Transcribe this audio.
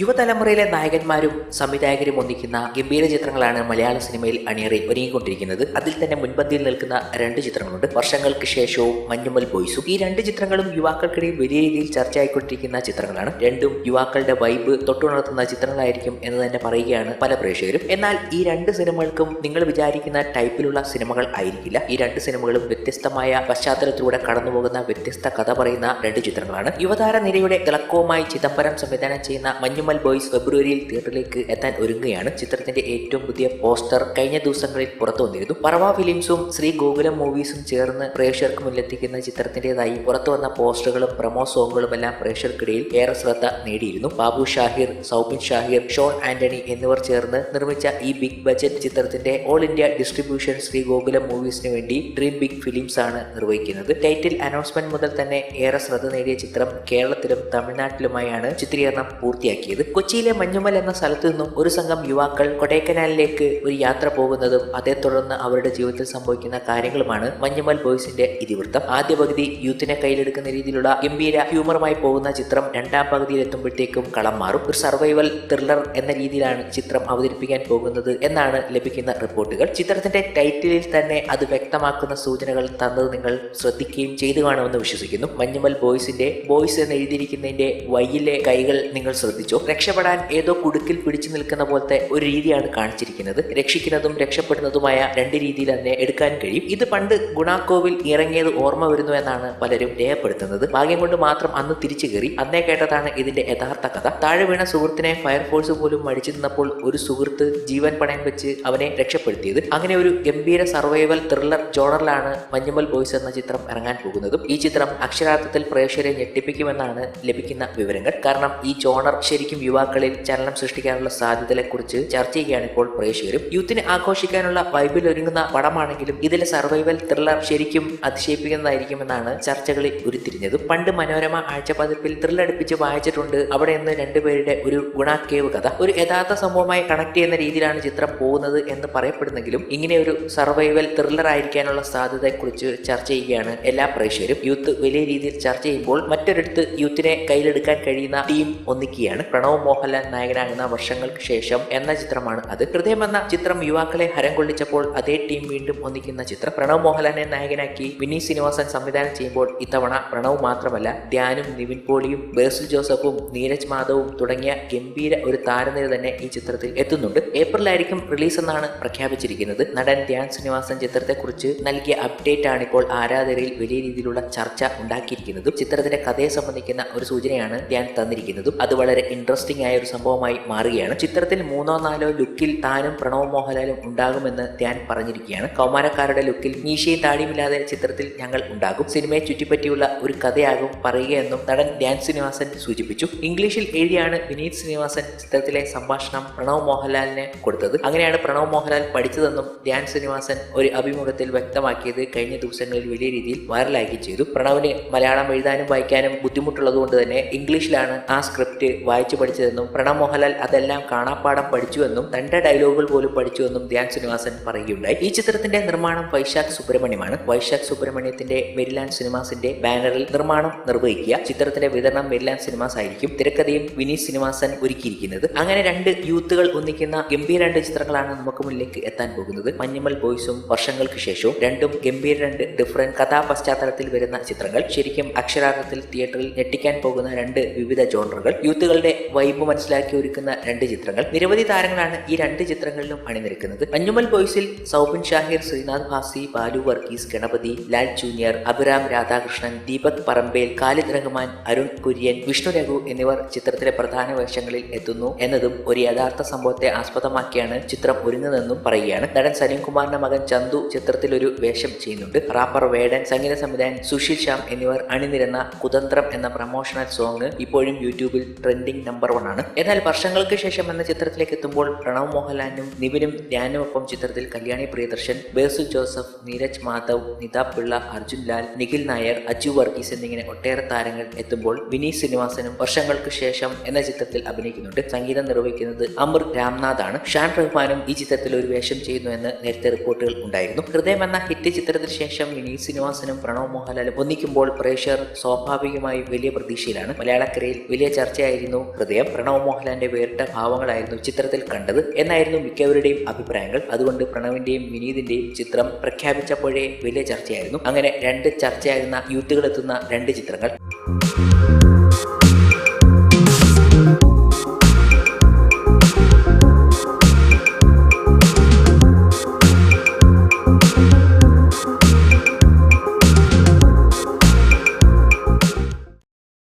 യുവതലമുറയിലെ നായകന്മാരും സംവിധായകരും ഒന്നിക്കുന്ന ഗംഭീര ചിത്രങ്ങളാണ് മലയാള സിനിമയിൽ അണിയറയിൽ ഒരുങ്ങിക്കൊണ്ടിരിക്കുന്നത്. അതിൽ തന്നെ മുൻപന്തിയിൽ നിൽക്കുന്ന രണ്ട് ചിത്രങ്ങളുണ്ട്. വർഷങ്ങൾക്ക് ശേഷവും മഞ്ഞുമൽ ബോയ്സും. ഈ രണ്ട് ചിത്രങ്ങളും യുവാക്കൾക്കിടയിൽ വലിയ രീതിയിൽ ചർച്ചയായിക്കൊണ്ടിരിക്കുന്ന ചിത്രങ്ങളാണ്. രണ്ടും യുവാക്കളുടെ വൈബ് തൊട്ടുണർത്തുന്ന ചിത്രങ്ങളായിരിക്കും എന്ന് തന്നെ പറയുകയാണ് പല പ്രേക്ഷകരും. എന്നാൽ ഈ രണ്ട് സിനിമകൾക്കും നിങ്ങൾ വിചാരിക്കുന്ന ടൈപ്പിലുള്ള സിനിമകൾ ആയിരിക്കില്ല. ഈ രണ്ട് സിനിമകളും വ്യത്യസ്തമായ പശ്ചാത്തലത്തിലൂടെ കടന്നുപോകുന്ന വ്യത്യസ്ത കഥ പറയുന്ന രണ്ട് ചിത്രങ്ങളാണ്. യുവതാര നിരയുടെ തിളക്കവുമായി ചിദംബരം സംവിധാനം ചെയ്യുന്ന മഞ്ഞുമൽ ബോയ്സ് ഫെബ്രുവരിയിൽ തിയേറ്ററിലേക്ക് എത്താൻ ഒരുങ്ങുകയാണ്. ചിത്രത്തിന്റെ ഏറ്റവും പുതിയ പോസ്റ്റർ കഴിഞ്ഞ ദിവസങ്ങളിൽ പുറത്തു വന്നിരുന്നു. പറവ ഫിലിംസും ശ്രീ ഗോകുലം മൂവീസും ചേർന്ന് പ്രേക്ഷകർക്ക് മുന്നിലെത്തിക്കുന്ന ചിത്രത്തിന്റേതായി പുറത്തു വന്ന പോസ്റ്ററുകളും പ്രമോ സോങ്ങുകളും എല്ലാം പ്രേക്ഷകർക്കിടയിൽ ഏറെ ശ്രദ്ധ നേടിയിരുന്നു. ബാബു ഷാഹിർ സൗബിൻ ഷാഹിർ ഷോൺ ആന്റണി എന്നിവർ ചേർന്ന് നിർമ്മിച്ച ഈ ബിഗ് ബജറ്റ് ചിത്രത്തിന്റെ all India distribution Shri Gokulam മൂവീസിന് വേണ്ടി ഡ്രീം ബിഗ് ഫിലിംസ് ആണ് നിർവഹിക്കുന്നത്. ടൈറ്റിൽ അനൗൺസ്മെന്റ് മുതൽ തന്നെ ഏറെ ശ്രദ്ധ നേടിയ ചിത്രം കേരളത്തിലും തമിഴ്നാട്ടിലുമായാണ് ചിത്രീകരണം പൂർത്തിയാക്കിയത്. കൊച്ചിയിലെ മഞ്ഞുമൽ എന്ന സ്ഥലത്ത് നിന്നും ഒരു സംഘം യുവാക്കൾ കൊടൈക്കനാലിലേക്ക് ഒരു യാത്ര പോകുന്നതും അതേ തുടർന്ന് അവരുടെ ജീവിതത്തിൽ സംഭവിക്കുന്ന കാര്യങ്ങളുമാണ് മഞ്ഞുമൽ ബോയ്സിന്റെ ഇതിവൃത്തം. ആദ്യ പകുതി യൂത്തിനെ കയ്യിലെടുക്കുന്ന രീതിയിലുള്ള ഗംഭീര ഹ്യൂമറുമായി പോകുന്ന ചിത്രം രണ്ടാം പകുതിയിൽ എത്തുമ്പോഴത്തേക്കും കളം മാറും. ഒരു സർവൈവൽ ത്രില്ലർ എന്ന രീതിയിലാണ് ചിത്രം അവതരിപ്പിക്കാൻ പോകുന്നത് എന്നാണ് ലഭിക്കുന്ന റിപ്പോർട്ടുകൾ. ചിത്രത്തിന്റെ ടൈറ്റിലിൽ തന്നെ അത് വ്യക്തമാക്കുന്ന സൂചനകൾ തന്നത് നിങ്ങൾ ശ്രദ്ധിക്കുകയും ചെയ്തു കാണുമെന്ന് വിശ്വസിക്കുന്നു. മഞ്ഞുമൽ ബോയ്സിന്റെ ബോയ്സ് എന്ന് എഴുതിയിരിക്കുന്നതിന്റെ വയ്യിലെ കൈകൾ നിങ്ങൾ ശ്രദ്ധിച്ചോ? രക്ഷപ്പെടാൻ ഏതോ കുടുക്കിൽ പിടിച്ചു നിൽക്കുന്ന പോലത്തെ ഒരു രീതിയാണ് കാണിച്ചിരിക്കുന്നത്. രക്ഷിക്കുന്നതും രക്ഷപ്പെടുന്നതുമായ രണ്ട് രീതിയിൽ തന്നെ എടുക്കാൻ കഴിയും. ഇത് പണ്ട് ഗുണാക്കോവിൽ ഇറങ്ങിയത് ഓർമ്മ വരുന്നു എന്നാണ് പലരും രേഖപ്പെടുത്തുന്നത്. ഭാഗ്യം കൊണ്ട് മാത്രം അന്ന് തിരിച്ചു കയറി. അന്നേ കേട്ടതാണ് ഇതിന്റെ യഥാർത്ഥ കഥ. താഴെ വീണ സുഹൃത്തിനെ ഫയർഫോഴ്സ് പോലും മടിച്ചു നിന്നപ്പോൾ ഒരു സുഹൃത്ത് ജീവൻ പണയം വെച്ച് അവനെ രക്ഷപ്പെടുത്തിയത്. അങ്ങനെ ഒരു ഗംഭീര സർവൈവൽ ത്രില്ലർ ജോണറിലാണ് മഞ്ഞുമൽ ബോയ്സ് എന്ന ചിത്രം ഇറങ്ങാൻ പോകുന്നതും. ഈ ചിത്രം അക്ഷരാർത്ഥത്തിൽ പ്രേക്ഷകരെ ഞെട്ടിപ്പിക്കുമെന്നാണ് ലഭിക്കുന്ന വിവരങ്ങൾ. കാരണം ഈ ജോണർ ശരിക്കും യുവാക്കളിൽ ചലനം സൃഷ്ടിക്കാനുള്ള സാധ്യതകളെ കുറിച്ച് ചർച്ച ചെയ്യുകയാണ് ഇപ്പോൾ പ്രേക്ഷകരും. യൂത്തിനെ ആഘോഷിക്കാനുള്ള വൈബിൽ ഒരുങ്ങുന്ന പടമാണെങ്കിലും ഇതിലെ സർവൈവൽ ത്രില്ലർ ശരിക്കും അതിശയിപ്പിക്കുന്നതായിരിക്കുമെന്നാണ് ചർച്ചകളിൽ ഉരുത്തിരിഞ്ഞത്. പണ്ട് മനോരമ ആഴ്ചപ്പതിപ്പിൽ ത്രില്ലടിപ്പിച്ച് വായിച്ചിട്ടുണ്ട്. അവിടെ നിന്ന് രണ്ടുപേരുടെ ഒരു ഗുണാക്കേവ് കഥ. ഒരു യഥാർത്ഥ സംഭവമായി കണക്ട് ചെയ്യുന്ന രീതിയിലാണ് ചിത്രം പോകുന്നത് എന്ന് പറയപ്പെടുന്നെങ്കിലും ഇങ്ങനെ ഒരു സർവൈവൽ ത്രില്ലർ ആയിരിക്കാനുള്ള സാധ്യതയെക്കുറിച്ച് ചർച്ച ചെയ്യുകയാണ് എല്ലാ പ്രേക്ഷകരും. യൂത്ത് വലിയ രീതിയിൽ ചർച്ച ചെയ്യുമ്പോൾ മറ്റൊരിടത്ത് യൂത്തിനെ കയ്യിലെടുക്കാൻ കഴിയുന്ന ടീം ഒന്നിക്കുകയാണ്. പ്രണവ് മോഹൻലാൽ നായകനാകുന്ന വർഷങ്ങൾക്ക് ശേഷം എന്ന ചിത്രമാണ്. അത് ഹൃദയം എന്ന ചിത്രം യുവാക്കളെ ഹരം കൊള്ളിച്ചപ്പോൾ അതേ ടീം വീണ്ടും ഒന്നിക്കുന്ന ചിത്രം. പ്രണവ് മോഹൻലാലിനെ നായകനാക്കി വിനീത് ശ്രീനിവാസൻ സംവിധാനം ചെയ്യുമ്പോൾ ഇത്തവണ പ്രണവ് മാത്രമല്ല ധ്യാനും നിവിൻ പോളിയും ബേസിൽ ജോസഫും നീരജ് മാധവും തുടങ്ങിയ ഗംഭീര ഒരു താരനിര തന്നെ ഈ ചിത്രത്തിൽ എത്തുന്നുണ്ട്. ഏപ്രിലായിരിക്കും റിലീസ് എന്നാണ് പ്രഖ്യാപിച്ചിരിക്കുന്നത്. നടൻ ധ്യാൻ ശ്രീനിവാസൻ ചിത്രത്തെക്കുറിച്ച് നൽകിയ അപ്ഡേറ്റ് ആണ് ഇപ്പോൾ ആരാധകരിൽ വലിയ രീതിയിലുള്ള ചർച്ച ഉണ്ടാക്കിയിരിക്കുന്നതും ചിത്രത്തിന്റെ കഥയെ സംബന്ധിക്കുന്ന ഒരു സൂചനയാണ് ധ്യാൻ തന്നിരിക്കുന്നതും. അത് വളരെ ഇൻട്രസ്റ്റിംഗ് ആയ ഒരു സംഭവമായി മാറുകയാണ്. ചിത്രത്തിൽ മൂന്നോ നാലോ ലുക്കിൽ താനും പ്രണവ് മോഹൻലാലും ഉണ്ടാകുമെന്ന് ധ്യാൻ പറഞ്ഞിരിക്കുകയാണ്. കൗമാരക്കാരുടെ ലുക്കിൽ മീശയും താടിയുമില്ലാതെ ചിത്രത്തിൽ ഞങ്ങൾ ഉണ്ടാകും. സിനിമയെ ചുറ്റിപ്പറ്റിയുള്ള ഒരു കഥയാകും പറയുകയെന്നും നടൻ ധ്യാൻ ശ്രീനിവാസൻ സൂചിപ്പിച്ചു. ഇംഗ്ലീഷിൽ എഴുതിയാണ് വിനീത് ശ്രീനിവാസൻ ചിത്രത്തിലെ സംഭാഷണം പ്രണവ് മോഹൻലാലിന് കൊടുത്തത്. അങ്ങനെയാണ് പ്രണവ് മോഹൻലാൽ പഠിച്ചതെന്നും ധ്യാൻ ശ്രീനിവാസൻ ഒരു അഭിമുഖത്തിൽ വ്യക്തമാക്കിയത് കഴിഞ്ഞ ദിവസങ്ങളിൽ വലിയ രീതിയിൽ വൈറലാക്കുകയും ചെയ്തു. പ്രണവിന് മലയാളം എഴുതാനും വായിക്കാനും ബുദ്ധിമുട്ടുള്ളതുകൊണ്ട് തന്നെ ഇംഗ്ലീഷിലാണ് ആ സ്ക്രിപ്റ്റ് വായിച്ചു പഠിച്ചതെന്നും പ്രണവ് മോഹൻലാൽ അതെല്ലാം കാണാപ്പാടം പഠിച്ചുവെന്നും തന്റെ ഡയലോഗുകൾ പോലും പഠിച്ചുവെന്നും ധ്യാൻ ശ്രീനിവാസൻ പറയുകയുണ്ടായി. ഈ ചിത്രത്തിന്റെ നിർമ്മാണം വൈശാഖ് സുബ്രഹ്മണ്യമാണ്. വൈശാഖ് സുബ്രഹ്മണ്യത്തിന്റെ മെരിലാൻഡ് സിനിമാസിന്റെ ബാനറിൽ നിർമ്മാണം നിർവഹിക്കുക. ചിത്രത്തിന്റെ വിതരണം മെരിലാൻഡ് സിനിമാസ് ആയിരിക്കും തിരക്കഥയും വിനീത് ശ്രീനിവാസൻ ഒരുക്കിയിരിക്കുന്നത്. അങ്ങനെ രണ്ട് യൂത്തുകൾ ഒന്നിക്കുന്ന ഗംഭീര രണ്ട് ചിത്രങ്ങളാണ് നമുക്ക് മുന്നിലേക്ക് എത്താൻ പോകുന്നത്. മഞ്ഞുമൽ ബോയ്സും വർഷങ്ങൾക്ക് ശേഷവും രണ്ടും ഗംഭീര രണ്ട് ഡിഫറന്റ് കഥാ പശ്ചാത്തലത്തിൽ വരുന്ന ചിത്രങ്ങൾ. ശരിക്കും അക്ഷരാർത്ഥത്തിൽ തിയേറ്ററിൽ ഞെട്ടിക്കാൻ പോകുന്ന രണ്ട് വിവിധ ജോണറുകൾ യൂത്തുകളുടെ വൈബ് മനസ്സിലാക്കി ഒരുക്കുന്ന രണ്ട് ചിത്രങ്ങൾ. നിരവധി താരങ്ങളാണ് ഈ രണ്ട് ചിത്രങ്ങളിലും അണിനിരക്കുന്നത്. മഞ്ഞുമൽ ബോയ്സിൽ സൗബിൻ ഷാഹിർ ശ്രീനാഥ് ഭാസി ബാലു വർഗീസ് ഗണപതി ലാൽ ജൂനിയർ അഭിരാം രാധാകൃഷ്ണൻ ദീപക് പറമ്പേൽ ഖാലിദ് റഹ്മാൻ അരുൺ കുര്യൻ വിഷ്ണു രഘു എന്നിവർ ചിത്രത്തിലെ പ്രധാന വേഷങ്ങളിൽ എത്തുന്നു എന്നതും ഒരു യഥാർത്ഥ സംഭവത്തെ ആസ്പദമാക്കിയാണ് ചിത്രം ഒരുങ്ങുന്നതെന്നും പറയുകയാണ്. നടൻ സലീംകുമാറിന്റെ മകൻ ചന്തു ചിത്രത്തിൽ ഒരു വേഷം ചെയ്യുന്നുണ്ട്. റാപ്പർ വേടൻ സംഗീത സംവിധായകൻ സുശീൽ ശ്യാം എന്നിവർ അണിനിരുന്ന കുതന്ത്രം എന്ന പ്രമോഷണൽ സോങ് ഇപ്പോഴും യൂട്യൂബിൽ ട്രെൻഡിംഗ് നമ്പർ വൺ ആണ്. എന്നാൽ വർഷങ്ങൾക്ക് ശേഷം എന്ന ചിത്രത്തിലേക്ക് എത്തുമ്പോൾ പ്രണവ് മോഹൻലാലിനും നിവിനും ധ്യാനുമൊപ്പം ചിത്രത്തിൽ കല്യാണി പ്രിയദർശൻ ബേസു ജോസഫ് നീരജ് മാധവ് നിത പിള്ള അർജുൻ ലാൽ നിഖിൽ നായർ അജു വർഗീസ് എന്നിങ്ങനെ ഒട്ടേറെ താരങ്ങൾ എത്തുമ്പോൾ വിനീത് ശ്രീനിവാസനും വർഷങ്ങൾക്ക് ശേഷം എന്ന ചിത്രത്തിൽ അഭിനയിക്കുന്നുണ്ട്. സംഗീതം നിർവഹിക്കുന്നത് അമർ രാംനാഥ് ആണ്. ഷാൻ റഹ്മാനും ഈ ചിത്രത്തിൽ ഒരു വേഷം ചെയ്യുന്നു എന്ന് നേരത്തെ റിപ്പോർട്ടുകൾ ഉണ്ടായിരുന്നു. ഹൃദയം എന്ന ഹിറ്റ് ചിത്രത്തിന് ശേഷം വിനീത് ശ്രീനിവാസനും പ്രണവ് മോഹൻലാലും ഒന്നിക്കുമ്പോൾ പ്രേക്ഷകർ സ്വാഭാവികമായി വലിയ പ്രതീക്ഷയിലാണ്. മലയാളക്കരയിൽ വലിയ ചർച്ചയായിരുന്നു ഹൃദയം. ഹൃദയം പ്രണവ് മോഹൻലാലിന്റെ വേറിട്ട ഭാവങ്ങളായിരുന്നു ചിത്രത്തിൽ കണ്ടത് എന്നായിരുന്നു മിക്കവരുടെയും അഭിപ്രായങ്ങൾ. അതുകൊണ്ട് പ്രണവിന്റെയും വിനീതിന്റെയും ചിത്രം പ്രഖ്യാപിച്ചപ്പോഴേ വലിയ ചർച്ചയായിരുന്നു. അങ്ങനെ രണ്ട് ചർച്ചയാകുന്ന യൂത്തുകൾ എത്തുന്ന രണ്ട് ചിത്രങ്ങൾ.